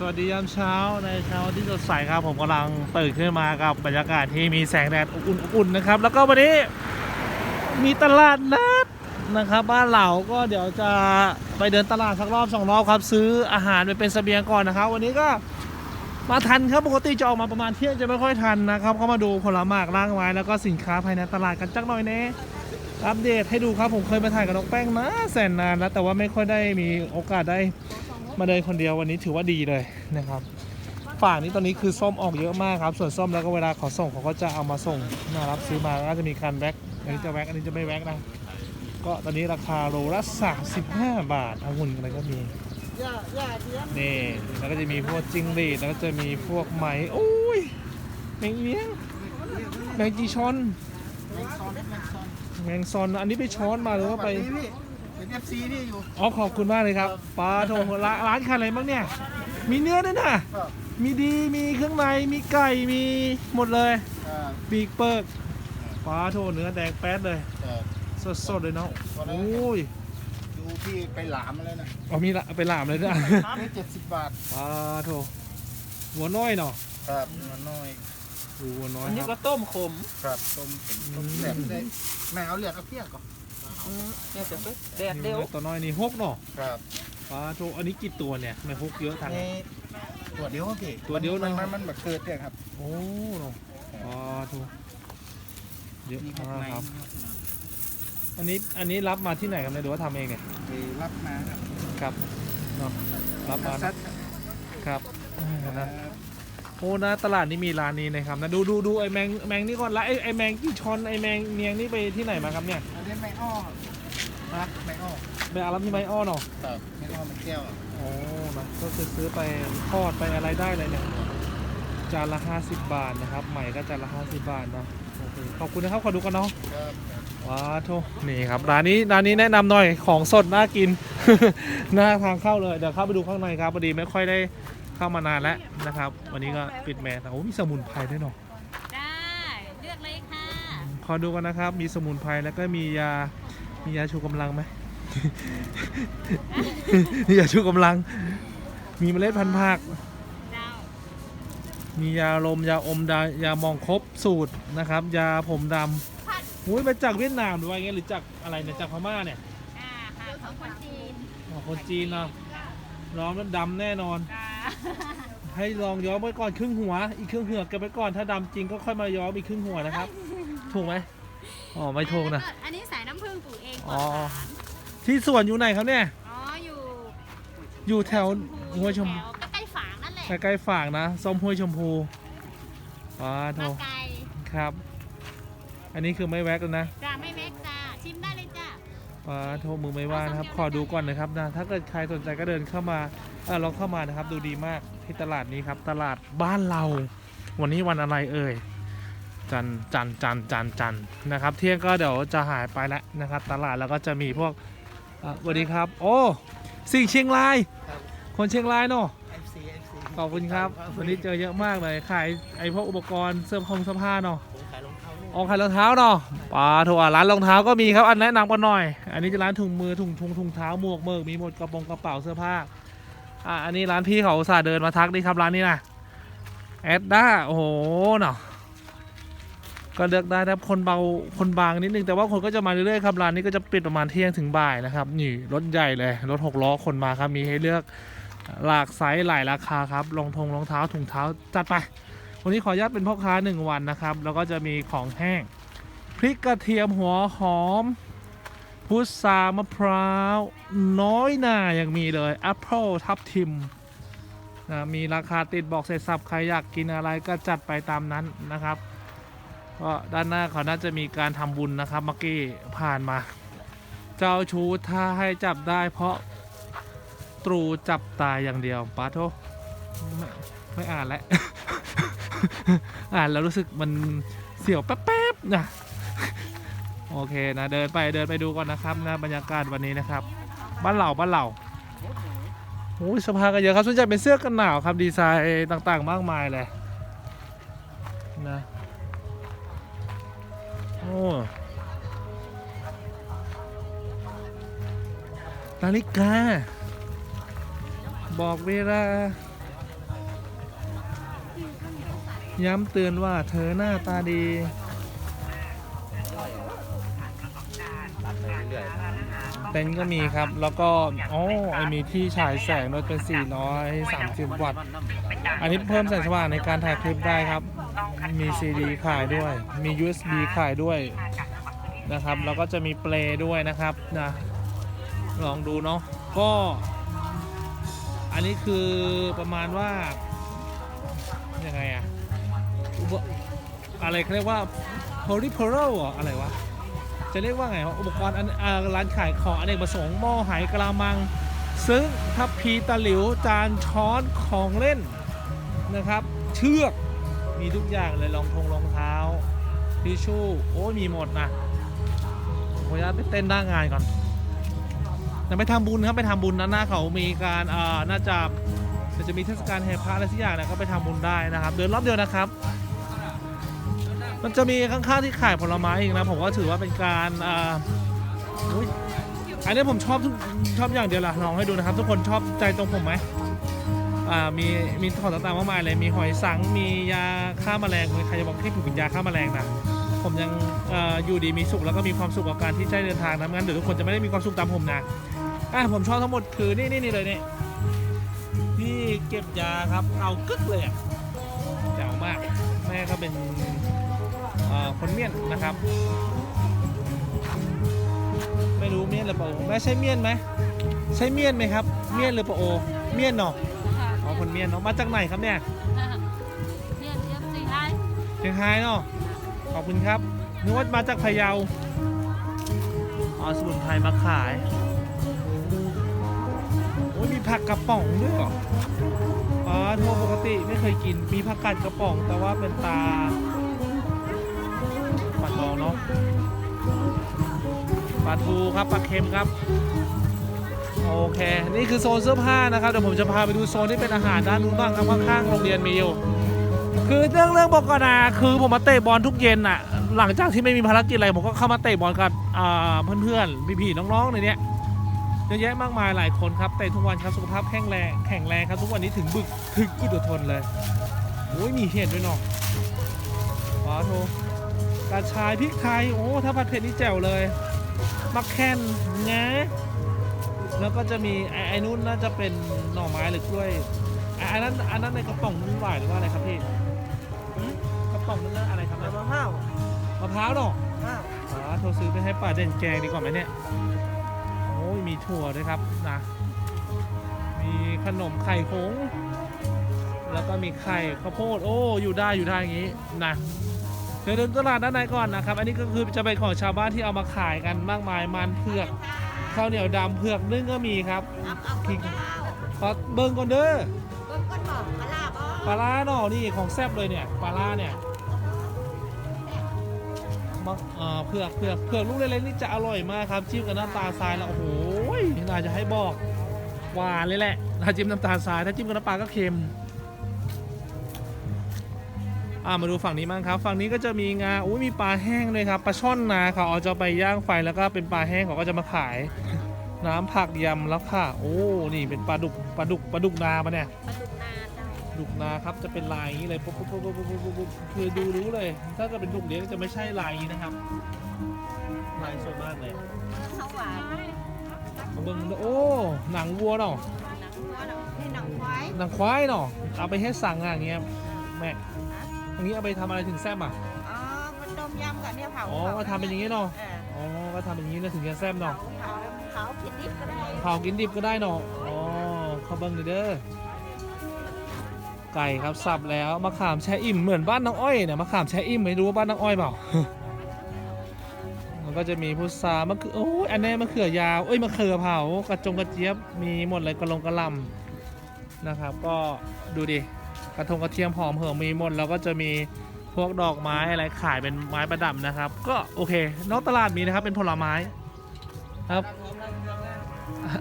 สวัสดียามเช้าในเช้าที่สดใสครับ ผมกำลังตื่นขึ้นมากับบรรยากาศที่มีแสงแดดอบอุ่นอบอุ่นะครับ แล้วก็วันนี้มีตลาดนัดนะครับ บ้านเหล่าก็เดี๋ยวจะไปเดินตลาดสักรอบสองรอบครับ ซื้ออาหารไปเป็นเสบียงก่อนนะครับ วันนี้ก็มาทันครับปกติจะออกมาประมาณเที่ยงจะไม่ค่อยทันนะครับเข้ามาดูผลไม้ร่างไม้แล้วก็สินค้าภายในตลาดกันจักหน่อยเน่อัปเดตให้ดูครับผมเคยมาถ่ายกับน้องแป้งนะแสนนานแล้วแต่ว่าไม่ค่อยได้มีโอกาสได้ มาเดินคนเดียววันนี้ถือว่าดีเลยนะครับฝั่งนี้ตอนนี้คือส้มออกเยอะมากครับ ส่วนส้มแล้วก็เวลาขอส่งเขาก็จะเอามาส่งมารับซื้อมาก็จะมีการแว็กอันนี้จะแว็กอันนี้จะไม่แว็กนะก็ตอนนี้ราคาโลละ35 บาทองุ่นอะไรก็มีนี่แล้วก็จะมีพวกจิ้งหรีดแล้วก็จะมีพวกไหมโอ้ยแมงเลี้ยงแมงจีชอนแมงซอนอันนี้ไปช้อนมาหรือว่าไปพี่ เป็นเอฟซีพี่อยู่ อ๋อขอบคุณมากเลยครับปลาโถร้านร้านขายอะไรบ้างเนี่ย มีเนื้อด้วยนะครับมีดีมีเครื่องในมีไก่มีหมดเลยอ่าปีกเปิกปลาโถเนื้อแดงแป๊ดเลยแต่สดๆเลยเนาะวันนั้นโอ้ยดูพี่ไปหลามมาเลยนะเอามีละไปหลามเลยด้วยนี่เจ็ดสิบบาทปลาโถหัวน้อยเนาะครับมันน้อยดูหัวน้อยอันนี้คก็รับต้มขมครับต้มเป็นต้มแซ่บได้แม่เอาเลือดเอาเพี้ยก่อน เนี่ยจะไปแดดนี่เร็วตัวน้อยนี่หกเนาะครับปลาโถอันนี้กี่ตัวเนี่ยทำไม่หกเยอะทังนี่ตัวเดียวครับพี่ตัวเดียวนะมันมันมันแบบเกิดเนี่ยครับ โอ้เนาะปลาโถเยอะนี่ข้างมากในครับ อันนี้อันนี้รับมาที่ไหนครับเนี่ยหรือว่าทำเองเนี่ยไปรับมาครับครับเนาะรับมาซันะดครับอ่าครันะบโอ้นะตลาดนี้มีร้านนี้นะครับนะดูดูดูไอแมงแมงนี่ก่อนละไอไอแมงกี่ชอนไอแมงเนียงนี่ไปที่ไหนมาครับเนี่ย อันนี้ไม่อ้อฮะไม่อ้อไปอารับที่ไมอ้อเนาะครับไม่อ้อมันแก้วโอ้นะก็คือซื้อไปทอดไปอะไรได้เลยเนี่ยจานละ50 บาทนะครับ ใหม่ก็จานละ50 บาทเนาะโอเคขอบคุณนะครับขอดูกันเนาะครับว้าโทนี่ครับร้านนี้ร้านนี้แนะนำหน่อยของสดน่ากิน หน้าทางเข้าเลยเดี๋ยวเข้าไปดูข้างในครับพอดีไม่ค่อยได้เข้ามานานแล้วนะครับ วันนี้ก็ปิดแมสโอ้มีสมุนไพรด้วยเนาะ ได้เลือกเลยค่ะ ขอดูกันนะครับ มีสมุนไพรแล้วก็มียา มียาชูกำลังไหม มียาชูกำลัง มีเมล็ดพันธุ์ผักเจ้ามียาลมยาอมดายามองครบสูตรนะครับ ยาผมดำอุ้ยมาจากเวียดนามหรือว่าไงหรือจากอะไรเนี่ยจากพม่าเนี่ยอ่าค่ะของคนจีนอ๋อคนจีนเนาะร้อมแล้วดำแน่นอนจ้าให้ลองย้อมไว้ก่อนครึ่งหัว อีกครึ่งหัวเก็บไว้ก่อน ถ้าดำจริงก็ค่อยมาย้อมอีกครึ่งหัวนะครับ ถูกไหมอ๋อไม่ถูกนะ อันนี้สายน้ำผึ้งปลูกเองปลอ๋ออดสารที่สวนอยู่ไหนครับเนี่ย อ๋ออยู่อยู่แถวห้วยชมแถวใกล้ๆฝางนั่นแหละใกล้ๆฝากนะส้มห้วยชมพูอ๋อโถมาไกลครับ อันนี้คือไม่แว็กแล้วนะจ้าไม่เม็กจ้าชิมได้เลยจ้า อ๋อโทมือไม่ว่างนะครับ ขอดูก่อนนะครับนะถ้าเกิดใครสนใจก็เดินเข้ามาเออลองเข้ามานะครับ ดูดีมากที่ตลาดนี้ครับ ตลาดบ้านเรา วันนี้วันอะไรเอ่ย จันทร์จันทร์จันทร์จันทร์จันทร์นะครับ เที่ยงก็เดี๋ยวจะหายไปแล้วนะครับ ตลาดแล้วก็จะมีพวกอะสวัสดีครับ โอ้สิ่งเชียงราย คนเชียงรายเนาะเอฟซีเอฟซีขอบคุณครับวันนี้เจอเยอะมากเลยขายไอ้พวกอุปกรณ์เสื้อผงเสื้อผ้าเนาะผมขายรองเท้านี่ออกขายรองเท้าเนาะปลาถั่วร้านรองเท้าก็มีครับอันแนะนำกันหน่อย อันนี้จะร้านถุงมือถุงถุงถุงเท้าหมวกเมิกมีหมดกระโปรงกระเป๋าเสื้อผ้าอะอันนี้ร้านพี่เขาอุตสาห์เดินมาทักนี่ครับร้านนี้นะแอดด้าโอ้โหเนาะ ก็เลือกได้ครับคนเบาคนบางนิดนึงแต่ว่าคนก็จะมาเรื่อยๆครับร้านนี้ก็จะปิดประมาณเที่ยงถึงบ่ายนะครับนี่รถใหญ่เลยรถหกล้อคนมาครับมีให้เลือกหลากไซส์หลายราคาครับรองทงรองเท้าถุงเท้าจัดไป วันนี้ขออนุญาตเป็นพ่อค้าหนึ่งวันนะครับ แล้วก็จะมีของแห้งพริกกระเทียมหัวหอม พุทรามะพร้าว น้อยหน่ายังมีเลยแอปเปิลทับทิมนะมีราคาติดบอกเสร็จสับใครอยากกินอะไรก็จัดไปตามนั้นนะครับ ก็ด้านหน้าเขาน่าจะมีการทำบุญนะครับเมื่อกี้ผ่านมา เจ้าชู้ถ้าให้จับได้เพราะตรูจับตายอย่างเดียวปาโทไม่ไม่อ่านแล้วอ่านแล้วรู้สึกมันเสียวแป๊บๆนะโอเคนะเดินไปเดินไปดูก่อนนะครับนะบรรยากาศวันนี้นะครับ บ้านเหล่าบ้านเหล่าโอ้ยเสภากันเยอะครับส่วนใหญ่เป็นเสื้อกันหนาวครับดีไซน์ต่างๆ มากมายเลยนะ โอ้นาฬิกา บอกเวลา ย้ำเตือนว่าเธอหน้าตาดีเรื่อยเต็นท์ก็มีครับ แล้วก็อ๋อไอมีที่ฉายแสงด้วยเป็น 430 วัตต์ อันนี้เพิ่มแสงสว่างในการถ่ายคลิปได้ครับ มีซีดีขายด้วย มี USB ขายด้วยนะครับ แล้วก็จะมีเปลด้วยนะครับนะลองดูเนาะก็ อันนี้คือประมาณว่ายังไงอะอุปอะไรเขาเรียกว่า p o l y p o r a l อะอะไรวะจะเรียกว่าไงวะอุปกรณ์อันอ่าร้านขายของอเนกประสงค์หม้อไหกระมัง ซึ่งทัพพีตะหลิวจานช้อนของเล่นนะครับ เชือก มีทุกอย่างเลยรองทงรองเท้าทิชชู่โอ้ยมีหมดนะขออนุญาตไปเต้นหน้างานก่อนแต่ไปทำบุญครับไปทำบุญนะหน้าเขามีการอ่าน่าจะจะมีเทศกาลแห่พระอะไรสักอย่างนะก็ไปทำบุญได้นะครับ เดินรอบเดียวนะครับ มันจะมีข้างๆที่ขายผลไม้อีกนะผมก็ถือว่าเป็นการอ่าอุ๊ยอันนี้ผมชอบทุกชอบอย่างเดียวละลองให้ดูนะครับ ทุกคนชอบใจตรงผมไหม มีมีของต่างๆมากมายเลยมีหอยสังมียาฆ่าแมลงใครจะบอกให้ผมกินยาฆ่าแมลงนะผมยังออยู่ดีมีสุขแล้วก็มีความสุขกับการที่ได้เดินทางนะงั้นเดี๋ยวทุกคนจะไม่ได้มีความสุขตามผมนะอะผมชอบทั้งหมดคือนี่นี่นี่เลยนี่ที่เก็บยาครับเอากึกเลยอะแจ๋วมากแม่ก็เป็นคนเมียนนะครับ ไม่รู้เมียนหรือเปล่าแม่ใช่เมียนไหมใช่เมียนไหมครับ เมียนหรือเปล่าโอเมียนเนาะ อ๋อคนเมียนเนาะมาจากไหนครับเนี่ยเนี่ยเจี๊ยบสี่ให้เชียงรายเนาะขอบคุณครับนึกว่ามาจากพะเยาอ๋อสมุนไพรมาขายโอ้ยมีผักกระป๋องด้วยเหรออ๋อทั่วปกติไม่เคยกินมีผักกาดกระป๋อง แต่ว่าเป็นตาปัดลองเนาะปลาทูครับปลาเค็มครับ โอเค นี่คือโซนเสื้อผ้านะครับเดี๋ยวผมจะพาไปดูโซนที่เป็นอาหารด้านนู้นบ้างครับข้างๆโรงเรียนมีอยู่คือเรื่องเรื่องบอกก่อนนะคือผมมาเตะบอลทุกเย็นน่ะ หลังจากที่ไม่มีภารกิจอะไรผมก็เข้ามาเตะบอลกับเพื่อนๆพี่ๆน้องๆในเนี้ยเยอะแยะมากมายหลายคนครับเตะทุกวันครับสุขภาพแข็งแรงแข็งแรงครับทุกวันนี้ถึงบึกถึงอึดทนเลยโอ้ยมีเห็ดด้วยเนาะว้าโทกระชายพริกไทยโอ้ถ้าผัดเผ็ดนี่แจ๋วเลยมักแคนนะ แล้วก็จะมีไอ้ไอ้นู้นน่าจะเป็นหน่อไม้หรือกล้วยไอ้อันนั้นอันนั้นในกระป๋องนุ่นหวานหรือว่าอะไรครับพี่หืมกระป๋องนั้นอะไรครับมะพร้าวมะพร้าวเนาะมะพร้าวอ๋อโทรซื้อไปให้ป้าเด่นแกงดีกว่าไหมเนี่ยโอ้ยมีถั่วด้วยครับนะมีขนมไข่หงส์แล้วก็มีไข่ข้าวโพดโอ้อยู่ได้อยู่ได้อย่างงี้นะเดี๋ยวเดินตลาดด้านในก่อนนะครับ อันนี้ก็คือจะเป็นของชาวบ้านที่เอามาขายกันมากมายมันเผือก ข้าวเหนียวดำเผือกนึ่งก็มีครับเอาเอาคนละเอาขอเบิ้งก่อนเด้อเบิ้งก้นบอกกระลาบอ๋อปลาร้าหน่อนี่ของแซ่บเลยเนี่ยปลาร้าเนี่ยมะเอ่อเผือกเผือกเผือกลูกเล็กๆนี่จะอร่อยมากครับจิ้มกับน้ำตาลทรายแล้วโอ้โหน่าจะให้บอกหวานเลยแหละถ้าจิ้มน้ำตาลทรายถ้าจิ้มกับน้ำปลาก็เค็มอ่ามาดูฝั่งนี้บ้างครับฝั่งนี้ก็จะมีงาอุ้ยมีปลาแห้งเลยครับปลาช่อนนาเขาเอาจะไปย่างไฟแล้วก็เป็นปลาแห้งเขาก็จะมาขาย น้ำผักยำแล้วค่ะ โอ้ นี่เป็นปลาดุกปลาดุกปลาดุกนาปะเนี่ยปลาดุกนาเจ้าดุกนาครับจะเป็นลายอย่างนี้เลยปุ๊บปุ๊บปุ๊บปุ๊บปุ๊บปุ๊บปุ๊บคือดูรู้เลย ถ้าเกิดเป็นดุกเลี้ยงจะไม่ใช่ลายอย่างนี้นะครับ ลายสวยมากเลยข้าวหวานมาเบิ่งโอ้หนังวัวเนาะหนังวัวหนังนี่หนังควายหนังควายเนาะเอาไปให้สั่งอะอย่างเงี้ยแม่อันนี้เอาไปทำอะไรถึงแซ่บอะอ๋อมันต้มยำกับเนี่ยเผาอ๋อก็ทำเป็นอย่างนี้เนาะเอออ๋อก็ทำเป็นอย่างนี้นะถึงจะแซ่บเผาเนาะ เผาเผาผิดนิดก็ได้เผากินดิบก็ได้เนาะอ๋อข้าเบิ้งเด้อ ไก่ครับสับแล้วมะขามแช่อิ่มเหมือนบ้านน้องอ้อยเนี่ยมะขามแช่อิ่มไม่รู้ว่าบ้านน้องอ้อยเปล่า มันก็จะมีพุทรามะเขือโอ้ยอันนี้มะเขือยาวเอ้ยมะเขือเผากระจงกระเจี๊ยบมีหมดเลยกระลงกระลำนะครับ ก็ดูดิกระทงกระเทียมหอมเหิมมีหมดแล้วก็จะมีพวกดอกไม้อะไรขายเป็นไม้ประดับนะครับ ก็โอเค นอกตลาดมีนะครับเป็นผลไม้ครับ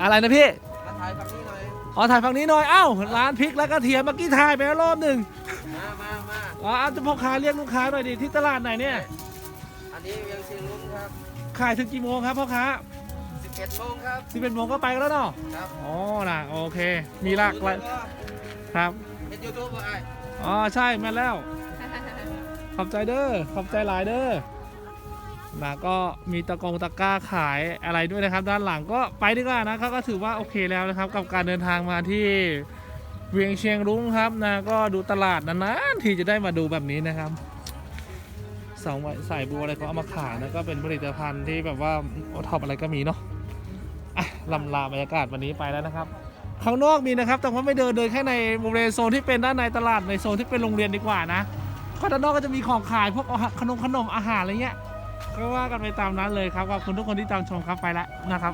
อะไรนะพี่มาถ่ายฝั่งนี้หน่อยอ๋อถ่ายฝั่งนี้หน่อยเอ้าร้านพริกและกระเทียมเมื่อกี้ถ่ายไปแล้วรอบหนึ่งมามามาอ๋อเอาจะพ่อค้าเรียกลูกค้าหน่อยดิที่ตลาดไหนเนี่ยอันนี้เวียงเชียงรุ้งครับขายถึงกี่โมงครับพ่อค้า11โมงครับสิบเอ็ดโมงก็ไปกันแล้วเนาะครับอ๋อนะโอเค มีหลากหลายครับเป็นยูทูบอะไรอ๋อใช่แม่นแล้ว ขอบใจเด้อขอบใจหลายเด้อ นะก็มีตะกงตะกร้าขายอะไรด้วยนะครับ ด้านหลังก็ไปดีกว่านะเขาก็ถือว่าโอเคแล้วนะครับ กับการเดินทางมาที่เวียงเชียงรุ้งครับนะก็ดูตลาดนานๆที่จะได้มาดูแบบนี้นะครับสองสายบัวอะไรก็เอามาขายนะก็เป็นผลิตภัณฑ์ที่แบบว่าโอท็อปอะไรก็มีเนาะอะลำลาบรรยากาศวันนี้ไปแล้วนะครับข้างนอกมีนะครับ แต่ว่าไม่เดินเดินแค่ในบริเวณโซนที่เป็นด้านในตลาดในโซนที่เป็นโรงเรียนดีกว่านะก็ด้านนอกก็จะมีของขายพวกขนมขนมอาหารอะไรเงี้ย ก็ว่ากันไปตามนั้นเลยครับขอบคุณทุกคนที่ตามชมครับไปแล้วนะครับ